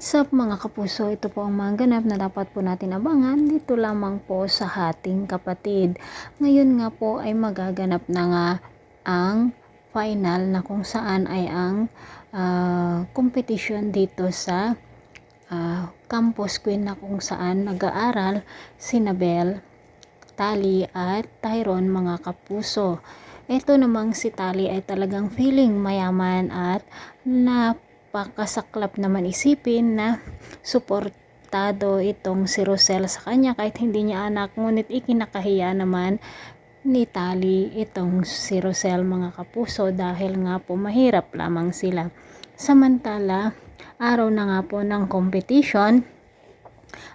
What's up mga kapuso? Ito po ang mga ganap na dapat po natin abangan dito lamang po sa hating kapatid. Ngayon nga po ay magaganap na nga ang final na kung saan ay ang ah, competition dito sa ah, campus queen na kung saan nag-aaral si Nabel, Tali at Tyron mga kapuso. Ito namang si Tali ay talagang feeling mayaman at napakasaklap naman isipin na suportado itong si Rosel sa kanya kahit hindi niya anak ngunit ikinakahiya naman ni Tali itong si Rosel mga kapuso dahil nga po mahirap lamang sila. Samantala, araw na nga po ng competition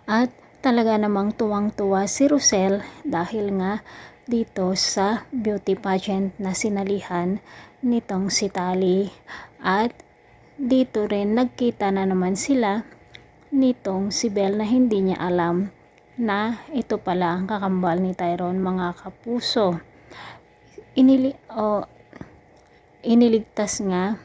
at talaga namang tuwang-tuwa si Rosel dahil nga dito sa beauty pageant na sinalihan nitong si Tali at dito rin nagkita na naman sila nitong si Belle na hindi niya alam na ito pala ang kakambal ni Tyrone mga kapuso. Inili o iniligtas nga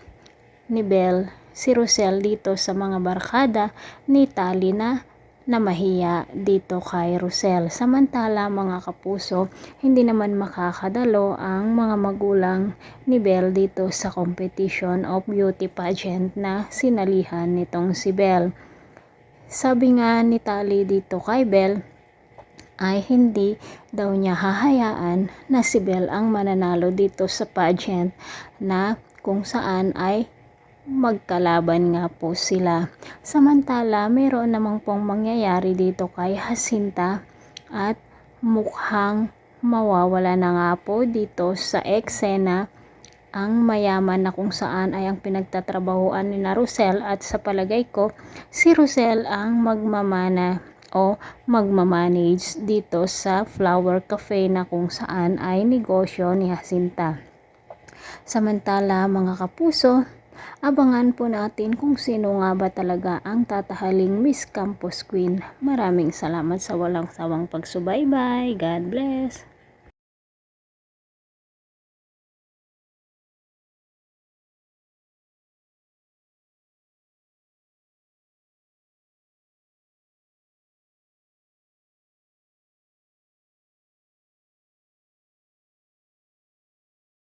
ni Belle si Rosel dito sa mga barkada ni Tali na na mahiya dito kay Rosel. Samantala mga kapuso, hindi naman makakadalo ang mga magulang ni Belle dito sa competition of beauty pageant na sinalihan nitong si Belle. Sabi nga ni Tali dito kay Belle, ay hindi daw niya hahayaan na si Belle ang mananalo dito sa pageant na kung saan ay magkalaban nga po sila. Samantala, mayroon namang pong mangyayari dito kay Jacinta at mukhang mawawala na nga po dito sa eksena ang mayaman na kung saan ay ang pinagtatrabahuan ni na Rosel at sa palagay ko si Rosel ang magmamana o magmamanage dito sa flower cafe na kung saan ay negosyo ni Jacinta. Samantala mga kapuso, abangan po natin kung sino nga ba talaga ang tatahaling Miss Campus Queen. Maraming salamat sa walang sawang pagsubaybay. God bless!